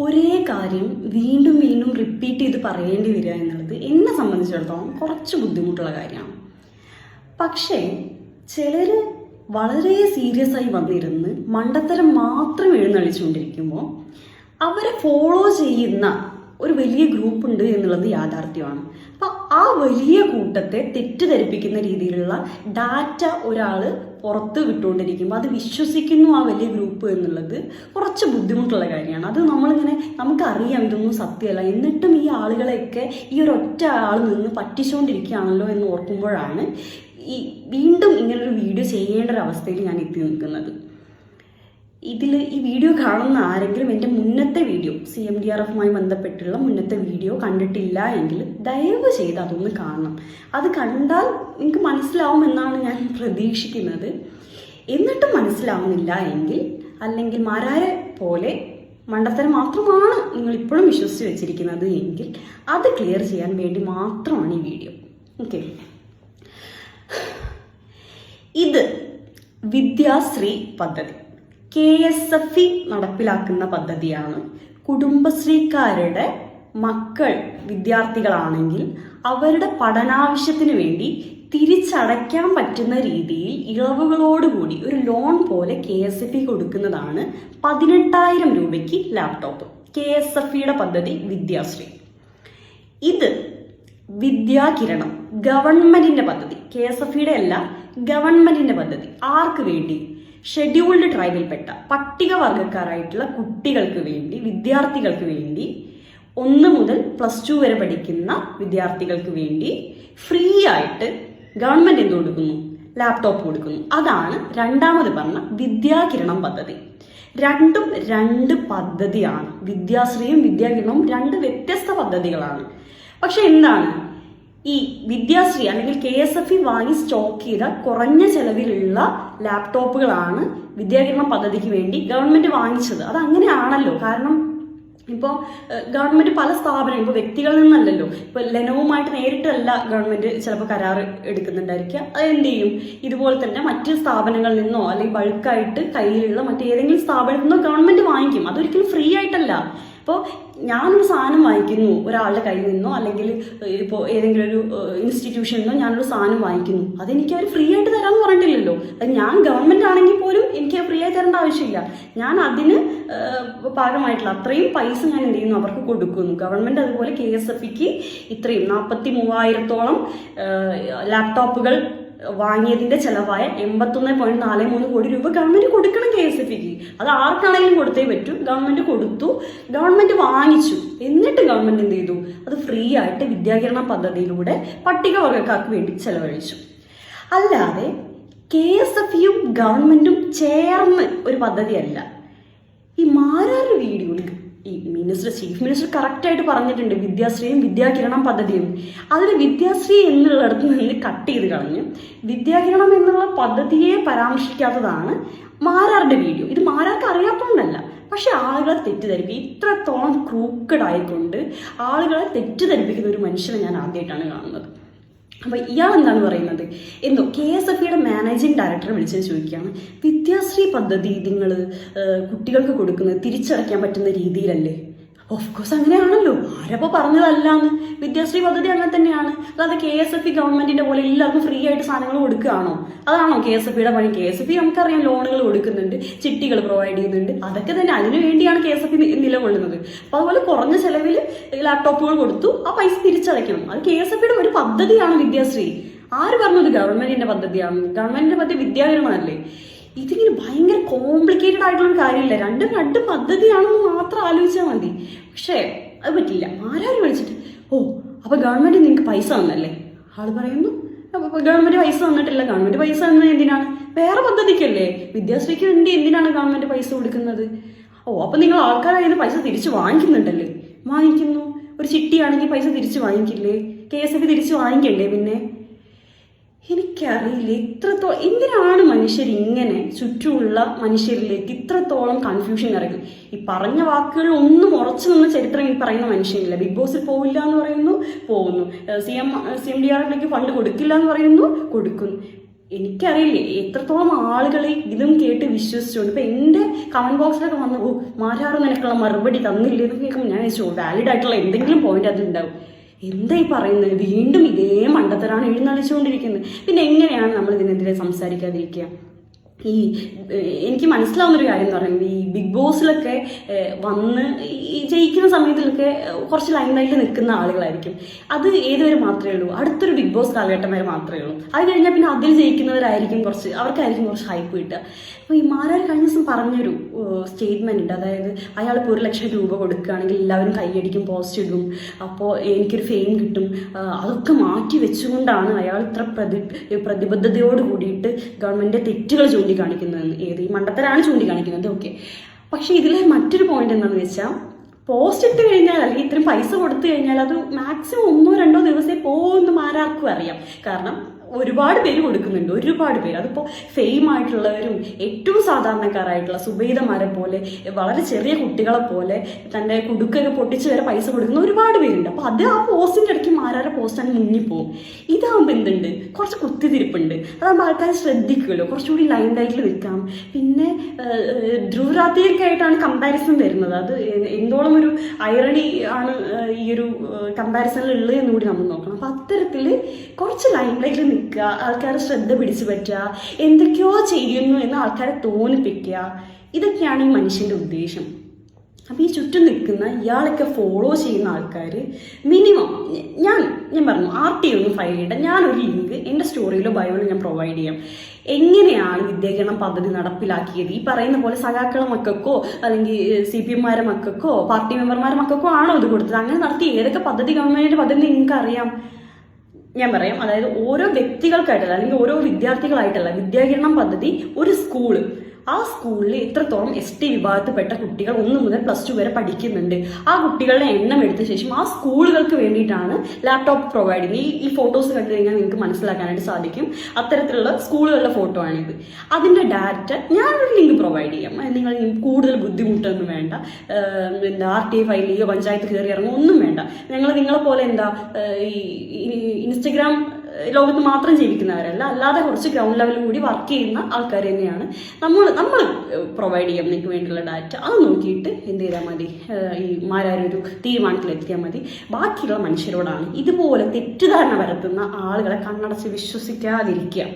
ഒരേ കാര്യം വീണ്ടും വീണ്ടും റിപ്പീറ്റ് ചെയ്ത് പറയേണ്ടി വരിക എന്നുള്ളത് എന്നെ സംബന്ധിച്ചിടത്തോളം കുറച്ച് ബുദ്ധിമുട്ടുള്ള കാര്യമാണ്. പക്ഷേ ചിലർ വളരെ സീരിയസ് ആയി വന്നിരുന്ന് മണ്ടത്തരം മാത്രം എഴുന്നള്ളിച്ചുകൊണ്ടിരിക്കുമ്പോൾ അവരെ ഫോളോ ചെയ്യുന്ന ഒരു വലിയ ഗ്രൂപ്പ് ഉണ്ട് എന്നുള്ളത് യാഥാർത്ഥ്യമാണ്. അപ്പൊ ആ വലിയ കൂട്ടത്തെ തെറ്റിദ്ധരിപ്പിക്കുന്ന രീതിയിലുള്ള ഡാറ്റ ഒരാൾ പുറത്ത് വിട്ടുകൊണ്ടിരിക്കുമ്പോൾ അത് വിശ്വസിക്കുന്നു ആ വലിയ ഗ്രൂപ്പ് എന്നുള്ളത് കുറച്ച് ബുദ്ധിമുട്ടുള്ള കാര്യമാണ്. അത് നമ്മളിങ്ങനെ നമുക്കറിയാം ഇതൊന്നും സത്യമല്ല. എന്നിട്ടും ഈ ആളുകളെയൊക്കെ ഈ ഒരു ഒറ്റ ആൾ നിന്ന് പറ്റിച്ചുകൊണ്ടിരിക്കുകയാണല്ലോ എന്ന് ഓർക്കുമ്പോഴാണ് ഈ വീണ്ടും ഇങ്ങനൊരു വീഡിയോ ചെയ്യേണ്ട ഒരു അവസ്ഥയിൽ ഞാൻ എത്തി നിൽക്കുന്നത്. ഇതിൽ ഈ വീഡിയോ കാണുന്ന ആരെങ്കിലും എന്റെ മുന്നത്തെ video C M D R എഫുമായി ബന്ധപ്പെട്ടുള്ള മുന്നത്തെ വീഡിയോ കണ്ടിട്ടില്ല എങ്കിൽ ദയവ് ചെയ്ത് അതൊന്ന് കാണണം. അത് കണ്ടാൽ നിങ്ങൾക്ക് മനസ്സിലാവുമെന്നാണ് ഞാൻ പ്രതീക്ഷിക്കുന്നത്. എന്നിട്ടും മനസ്സിലാവുന്നില്ല എങ്കിൽ അല്ലെങ്കിൽ മാരാരെ പോലെ മണ്ടത്തരം മാത്രമാണ് നിങ്ങൾ ഇപ്പോഴും വിശ്വസിച്ച് വെച്ചിരിക്കുന്നത് എങ്കിൽ അത് ക്ലിയർ ചെയ്യാൻ വേണ്ടി മാത്രമാണ് ഈ വീഡിയോ. ഓക്കെ? ഇത് വിദ്യാശ്രീ പദ്ധതി. കെ എസ് എഫ് ഇ നടപ്പിലാക്കുന്ന പദ്ധതിയാണ്. കുടുംബശ്രീക്കാരുടെ മക്കൾ വിദ്യാർത്ഥികളാണെങ്കിൽ അവരുടെ പഠനാവശ്യത്തിന് വേണ്ടി തിരിച്ചടയ്ക്കാൻ പറ്റുന്ന രീതിയിൽ ഇളവുകളോടുകൂടി ഒരു ലോൺ പോലെ കെ എസ് എഫ് ഇ കൊടുക്കുന്നതാണ് പതിനെട്ടായിരം രൂപയ്ക്ക് ലാപ്ടോപ്പ്. കെ എസ് എഫ് ഇയുടെ പദ്ധതി വിദ്യാശ്രീ. ഇത് വിദ്യാകിരണം ഗവൺമെന്റിന്റെ പദ്ധതി. കെ എസ് എഫ് ഇയുടെ അല്ല ഗവൺമെന്റിന്റെ പദ്ധതി. ആർക്ക് വേണ്ടി? ഷെഡ്യൂൾഡ് ട്രൈബിൽപ്പെട്ട പട്ടികവർഗക്കാരായിട്ടുള്ള കുട്ടികൾക്ക് വേണ്ടി വിദ്യാർത്ഥികൾക്ക് വേണ്ടി ഒന്ന് മുതൽ പ്ലസ് ടു വരെ പഠിക്കുന്ന വിദ്യാർത്ഥികൾക്ക് വേണ്ടി ഫ്രീ ആയിട്ട് ഗവൺമെന്റ് എന്ത് കൊടുക്കുന്നു? ലാപ്ടോപ്പ് കൊടുക്കുന്നു. അതാണ് രണ്ടാമത് പറഞ്ഞ വിദ്യാകിരണം പദ്ധതി. രണ്ടും രണ്ട് പദ്ധതിയാണ്. വിദ്യാശ്രീയും വിദ്യാകിരണവും രണ്ട് വ്യത്യസ്ത പദ്ധതികളാണ്. പക്ഷെ എന്താണ്? ഈ വിദ്യാശ്രീ അല്ലെങ്കിൽ കെ എസ് എഫ് ഇ വാങ്ങി സ്റ്റോക്ക് ചെയ്ത കുറഞ്ഞ ചെലവിലുള്ള ലാപ്ടോപ്പുകളാണ് വിദ്യാകരണ പദ്ധതിക്ക് വേണ്ടി ഗവൺമെന്റ് വാങ്ങിച്ചത്. അത് അങ്ങനെയാണല്ലോ കാരണം ഇപ്പോൾ ഗവൺമെന്റ് പല സ്ഥാപനം ഇപ്പോൾ വ്യക്തികളിൽ നിന്നല്ലല്ലോ. ഇപ്പോൾ ലെനോവുമായിട്ട് നേരിട്ടല്ല ഗവൺമെന്റ് ചിലപ്പോൾ കരാർ എടുക്കുന്നുണ്ടായിരിക്കുക. അത് എന്ത് ചെയ്യും? ഇതുപോലെ തന്നെ മറ്റ് സ്ഥാപനങ്ങളിൽ നിന്നോ അല്ലെങ്കിൽ ബൾക്കായിട്ട് കയ്യിലുള്ള മറ്റേതെങ്കിലും സ്ഥാപനത്തിൽ നിന്നോ ഗവൺമെന്റ് വാങ്ങിക്കും. അതൊരിക്കലും ഫ്രീ ആയിട്ടല്ല. ഇപ്പോൾ ഞാനൊരു സാധനം വാങ്ങിക്കുന്നു. ഒരാളുടെ കയ്യിൽ നിന്നോ അല്ലെങ്കിൽ ഇപ്പോൾ ഏതെങ്കിലും ഒരു ഇൻസ്റ്റിറ്റ്യൂഷനിൽ നിന്നോ ഞാനൊരു സാധനം വാങ്ങിക്കുന്നു. അതെനിക്ക് അവർ ഫ്രീ ആയിട്ട് തരാമെന്ന് പറഞ്ഞിട്ടില്ലല്ലോ. അത് ഞാൻ ഗവൺമെന്റ് ആണെങ്കിൽ പോലും എനിക്ക് ഫ്രീ ആയി തരേണ്ട ആവശ്യമില്ല. ഞാൻ അതിന് ഭാഗമായിട്ടുള്ള അത്രയും പൈസ ഞാൻ എന്ത് ചെയ്യുന്നു? അവർക്ക് കൊടുക്കുന്നു. ഗവൺമെന്റ് അതുപോലെ കെ എസ് എഫ് ഇക്ക് ഇത്രയും നാൽപ്പത്തി മൂവായിരത്തോളം ലാപ്ടോപ്പുകൾ വാങ്ങിയതിന്റെ ചെലവായ എൺപത്തൊന്ന് പോയിന്റ് നാല് മൂന്ന് കോടി രൂപ ഗവൺമെന്റ് കൊടുക്കണം കെ എസ് എഫ് അത് ആർക്കാണെങ്കിലും കൊടുത്തേ പറ്റൂ. ഗവൺമെന്റ് കൊടുത്തു. ഗവൺമെന്റ് വാങ്ങിച്ചു. എന്നിട്ട് ഗവൺമെന്റ് എന്ത് ചെയ്തു? അത് ഫ്രീ ആയിട്ട് വിദ്യാകരണ പദ്ധതിയിലൂടെ പട്ടികവർഗക്കാർക്ക് വേണ്ടി ചെലവഴിച്ചു. അല്ലാതെ കെ എസ് എഫ് ഗവൺമെന്റും ചേർന്ന് ഒരു പദ്ധതിയല്ല. ഈ മാരാറ് വീഡിയോയിൽ ഈ മിനിസ്റ്റർ ചീഫ് മിനിസ്റ്റർ കറക്റ്റ് ആയിട്ട് പറഞ്ഞിട്ടുണ്ട് വിദ്യാശ്രീയും വിദ്യാകിരണം പദ്ധതിയും. അതിൽ വിദ്യാശ്രീ എന്നുള്ളിടത്ത് നിന്ന് കട്ട് ചെയ്ത് കളഞ്ഞു വിദ്യാകിരണം എന്നുള്ള പദ്ധതിയെ പരാമർശിക്കാത്തതാണ് മാരാറിന്റെ വീഡിയോ ഇത് മാരാർക്ക് അറിയാത്തതുകൊണ്ടല്ല പക്ഷെ ആളുകളെ തെറ്റിദ്ധരിപ്പിക്കും ഇത്രത്തോളം ക്രൂക്കഡ് ആയിക്കൊണ്ട് ആളുകളെ തെറ്റിദ്ധരിപ്പിക്കുന്ന ഒരു മനുഷ്യനെ ഞാൻ ആദ്യമായിട്ടാണ് കാണുന്നത്. അപ്പൊ ഇയാൾ എന്താണ് പറയുന്നത്? എന്തോ കെ എസ് എഫ് ഇയുടെ മാനേജിംഗ് ഡയറക്ടറെ വിളിച്ചത് ചോദിക്കുകയാണ്. വിദ്യാശ്രീ പദ്ധതി നിങ്ങൾ കുട്ടികൾക്ക് കൊടുക്കുന്നത് തിരിച്ചടയ്ക്കാൻ പറ്റുന്ന രീതിയിലല്ലേ? ഓഫ് കോഴ്സ് അങ്ങനെയാണല്ലോ. ആരപ്പോൾ പറഞ്ഞതല്ലാന്ന്? വിദ്യാശ്രീ പദ്ധതി അങ്ങനെ തന്നെയാണ്. അല്ലാതെ കെ എസ് എഫ് ഇ ഗവൺമെന്റിന്റെ പോലെ എല്ലാവർക്കും ഫ്രീ ആയിട്ട് സാധനങ്ങൾ കൊടുക്കുകയാണോ? അതാണോ കെ എസ് എഫ് ഇയുടെ പണി? കെ എസ് എഫ് ഇ നമുക്കറിയാം ലോണുകൾ കൊടുക്കുന്നുണ്ട് ചിട്ടികൾ പ്രൊവൈഡ് ചെയ്യുന്നുണ്ട്. അതൊക്കെ തന്നെ അതിനു വേണ്ടിയാണ് കെ എസ് എഫ് ഇ നിലകൊള്ളുന്നത്. അപ്പൊ അതുപോലെ കുറഞ്ഞ ചെലവിൽ ലാപ്ടോപ്പുകൾ കൊടുത്തു ആ പൈസ തിരിച്ചടയ്ക്കണം. അത് കെ എസ് എഫ് ഇയുടെ ഒരു പദ്ധതിയാണ് വിദ്യാശ്രീ. ആര് പറഞ്ഞത് ഗവൺമെന്റിന്റെ പദ്ധതിയാണ്? ഗവൺമെന്റിന്റെ പദ്ധതി വിദ്യാകരണമല്ലേ ഇതിങ്ങനെ ഭയങ്കര കോംപ്ലിക്കേറ്റഡ് ആയിട്ടുള്ള ഒരു കാര്യമില്ല. രണ്ടും രണ്ട് പദ്ധതിയാണെന്ന് മാത്രം ആലോചിച്ചാൽ മതി. പക്ഷേ അത് പറ്റില്ല. ആരാരും വിളിച്ചിട്ട്? ഓ അപ്പൊ ഗവൺമെന്റ് നിങ്ങൾക്ക് പൈസ തന്നല്ലേ? ആൾ പറയുന്നു. അപ്പൊ ഗവൺമെന്റ് പൈസ തന്നിട്ടില്ല. ഗവൺമെന്റ് പൈസ തന്നത് എന്തിനാണ്? വേറെ പദ്ധതിക്കല്ലേ? വിദ്യാശ്രീക്ക് വേണ്ടി എന്തിനാണ് ഗവൺമെന്റ് പൈസ കൊടുക്കുന്നത്? ഓ അപ്പൊ നിങ്ങൾ ആൾക്കാരായി പൈസ തിരിച്ചു വാങ്ങിക്കുന്നുണ്ടല്ലേ? വാങ്ങിക്കുന്നു. ഒരു ചിട്ടിയാണെങ്കിൽ പൈസ തിരിച്ചു വാങ്ങിക്കില്ലേ? കെ എസ് എഫ് തിരിച്ചു വാങ്ങിക്കണ്ടേ പിന്നെ? എനിക്കറിയില്ല. ഇത്രത്തോളം എന്തിനാണ് മനുഷ്യർ ഇങ്ങനെ ചുറ്റുമുള്ള മനുഷ്യരിലേക്ക് ഇത്രത്തോളം കൺഫ്യൂഷൻ ഇറങ്ങി? ഈ പറഞ്ഞ വാക്കുകൾ ഒന്നും ഉറച്ചു നിന്ന ചരിത്രം ഈ പറയുന്ന മനുഷ്യനില്ല. ബിഗ് ബോസിൽ പോവില്ല എന്ന് പറയുന്നു പോകുന്നു. C M C M D ആറിലേക്ക് ഫണ്ട് കൊടുക്കില്ല എന്ന് പറയുന്നു കൊടുക്കുന്നു. എനിക്കറിയില്ല. എത്രത്തോളം ആളുകളെ ഇതും കേട്ട് വിശ്വസിച്ചുകൊണ്ട് ഇപ്പം എന്റെ കമന്റ് ബോക്സിലൊക്കെ വന്ന് ഓ മാരാറ് നിനക്കുള്ള മറുപടി തന്നില്ലേ എന്ന് കേൾക്കുമ്പോൾ ഞാൻ ചോദിച്ചു വാലിഡ് ആയിട്ടുള്ള എന്തെങ്കിലും പോയിന്റ് അതുണ്ടാവും എന്താ ഈ പറയുന്നത്? വീണ്ടും ഇതേ മണ്ടത്തരാണ് എഴുന്നള്ളിച്ചുകൊണ്ടിരിക്കുന്നത്. പിന്നെ എങ്ങനെയാണ് നമ്മൾ ഇതിനെതിരെ സംസാരിക്കാതിരിക്കുക? ഈ എനിക്ക് മനസ്സിലാവുന്ന ഒരു കാര്യം എന്ന് പറയുന്നത് ഈ ബിഗ് ബോസിലൊക്കെ വന്ന് ഈ ജയിക്കുന്ന സമയത്തിലൊക്കെ കുറച്ച് ലൈൻ ലൈറ്റിൽ നിൽക്കുന്ന ആളുകളായിരിക്കും. അത് ഏതുവരെ മാത്രമേ ഉള്ളൂ? അടുത്തൊരു ബിഗ് ബോസ് കാലഘട്ടം വരെ മാത്രമേ ഉള്ളൂ. അത് കഴിഞ്ഞാൽ പിന്നെ അതിൽ ജയിക്കുന്നവരായിരിക്കും കുറച്ച് അവർക്കായിരിക്കും കുറച്ച് ഹൈപ്പ് കിട്ടുക. അപ്പോൾ ഈ മാരാർ കഴിഞ്ഞ ദിവസം പറഞ്ഞൊരു സ്റ്റേറ്റ്മെന്റ് ഉണ്ട്. അതായത് അയാൾക്ക് ഒരു ലക്ഷം രൂപ കൊടുക്കുകയാണെങ്കിൽ എല്ലാവരും കൈയടിക്കും പോസ്റ്റ് ഇടും. അപ്പോൾ എനിക്കൊരു ഫെയിം കിട്ടും. അതൊക്കെ മാറ്റി വെച്ചുകൊണ്ടാണ് അയാൾ ഇത്ര പ്രതി പ്രതിബദ്ധതയോട് കൂടിയിട്ട് ഗവൺമെന്റിന്റെ തെറ്റുകൾ ചൂണ്ടിക്കാണിക്കുന്നതെന്ന് ഏത്? ഈ മണ്ടത്തരാണ് ചൂണ്ടിക്കാണിക്കുന്നത്. ഓക്കെ പക്ഷേ ഇതിലെ മറ്റൊരു പോയിന്റ് എന്താണെന്ന് വെച്ചാൽ പോസ്റ്റ് ഇട്ട് കഴിഞ്ഞാൽ അല്ലെങ്കിൽ ഇത്രയും പൈസ കൊടുത്തു കഴിഞ്ഞാൽ അത് മാക്സിമം ഒന്നോ രണ്ടോ ദിവസമേ പോകുമെന്ന് ആരാർക്കും അറിയാം. കാരണം ഒരുപാട് പേര് കൊടുക്കുന്നുണ്ട്. ഒരുപാട് പേര്. അതിപ്പോൾ ഫെയിം ആയിട്ടുള്ളവരും ഏറ്റവും സാധാരണക്കാരായിട്ടുള്ള സുബൈദമാരെ പോലെ വളരെ ചെറിയ കുട്ടികളെ പോലെ തന്റെ കുടുക്കൊക്കെ പൊട്ടിച്ച് വരെ പൈസ കൊടുക്കുന്ന ഒരുപാട് പേരുണ്ട്. അപ്പോൾ അത് ആ പോസ്റ്റിന്റെ ഇടയ്ക്ക് മാരാരെ പോസ്റ്റാണ് മുങ്ങിപ്പോവും ഇതാകുമ്പോൾ എന്തുണ്ട്? കുറച്ച് കുത്തിതിരിപ്പുണ്ട് അതാകുമ്പോൾ ആൾക്കാർ ശ്രദ്ധിക്കുമല്ലോ. കുറച്ചുകൂടി ലൈൻ ലൈറ്റിൽ നിൽക്കാം പിന്നെ ധ്രുവരാത്രിയൊക്കെ ആയിട്ടാണ് കമ്പാരിസൺ വരുന്നത്. അത് എന്തോളം ഒരു ഐറണി ആണ് ഈ ഒരു കമ്പാരിസണിൽ ഉള്ളത് എന്നുകൂടി നമ്മൾ നോക്കണം. അപ്പം അത്തരത്തിൽ കുറച്ച് ലൈൻ ലൈറ്റിൽ നിൽക്കുക ആൾക്കാരെ ശ്രദ്ധ പിടിച്ചു പറ്റുക എന്തൊക്കെയോ ചെയ്യുന്നു എന്ന് ആൾക്കാരെ തോന്നിപ്പിക്കുക. ഇതൊക്കെയാണ് ഈ മനുഷ്യന്റെ ഉദ്ദേശം. അപ്പം ഈ ചുറ്റും നിൽക്കുന്ന ഇയാളൊക്കെ ഫോളോ ചെയ്യുന്ന ആൾക്കാർ മിനിമം ഞാൻ ഞാൻ പറഞ്ഞു ആർ ടി ഒന്ന് ഫയൽ ചെയ്യട്ടെ ഞാനൊരു ലിങ്ക് എന്റെ സ്റ്റോറിയിലോ ബയോയിലോ ഞാൻ പ്രൊവൈഡ് ചെയ്യാം. എങ്ങനെയാണ് വിദ്യാഭ്യാസ പദ്ധതി നടപ്പിലാക്കിയത്? ഈ പറയുന്ന പോലെ സഖാക്കളെ മക്കൾക്കോ അല്ലെങ്കിൽ സി പി എംമാരെ മക്കൾക്കോ പാർട്ടി മെമ്പർമാരെ മക്കൾക്കോ ആണോ ഇത് കൊടുത്തത്? അങ്ങനെ നടത്തി ഏതൊക്കെ പദ്ധതി ഗവൺമെന്റിന്റെ പദ്ധതി നിങ്ങൾക്ക് അറിയാം ഞാൻ പറയാം. അതായത് ഓരോ വ്യക്തികൾക്കായിട്ടല്ല അല്ലെങ്കിൽ ഓരോ വിദ്യാർത്ഥികളായിട്ടല്ല വിദ്യാകിരണം പദ്ധതി ഒരു സ്കൂൾ ആ സ്കൂളിൽ എത്രത്തോളം എസ് ടി വിഭാഗത്തിൽപ്പെട്ട കുട്ടികൾ ഒന്ന് മുതൽ പ്ലസ് ടു വരെ പഠിക്കുന്നുണ്ട്. ആ കുട്ടികളുടെ എണ്ണം എടുത്ത ശേഷം ആ സ്കൂളുകൾക്ക് വേണ്ടിയിട്ടാണ് ലാപ്ടോപ്പ് പ്രൊവൈഡ് ചെയ്യുന്നത്. ഈ ഈ ഫോട്ടോസ് കണ്ടു കഴിഞ്ഞാൽ നിങ്ങൾക്ക് മനസ്സിലാക്കാനായിട്ട് സാധിക്കും. അത്തരത്തിലുള്ള സ്കൂളുകളുടെ ഫോട്ടോ ആണിത്. അതിന്റെ ഡാറ്റ ഞാനൊരു ലിങ്ക് പ്രൊവൈഡ് ചെയ്യാം. നിങ്ങൾ കൂടുതൽ ബുദ്ധിമുട്ടൊന്നും വേണ്ട. എന്താ ആർ ടി ചെയ്യുക പഞ്ചായത്ത് കയറി ഇറങ്ങുക ഒന്നും വേണ്ട. ഞങ്ങൾ നിങ്ങളെ പോലെ എന്താ ഈ ഇൻസ്റ്റഗ്രാം ലോകത്ത് മാത്രം ജീവിക്കുന്നവരല്ല അല്ലാതെ കുറച്ച് ഗ്രൗണ്ട് ലെവലിൽ കൂടി വർക്ക് ചെയ്യുന്ന ആൾക്കാർ തന്നെയാണ്. നമ്മൾ നമ്മൾ പ്രൊവൈഡ് ചെയ്യാം നിങ്ങൾക്ക് വേണ്ടിയുള്ള ഡാറ്റ അത് നോക്കിയിട്ട് എന്ത് ചെയ്താൽ മതി ഈ മാരാരൊരു തീരുമാനത്തിലെത്തിയാൽ മതി. ബാക്കിയുള്ള മനുഷ്യരോടാണ് ഇതുപോലെ തെറ്റിദ്ധാരണ വരുത്തുന്ന ആളുകളെ കണ്ണടച്ച് വിശ്വസിക്കാതിരിക്കുക.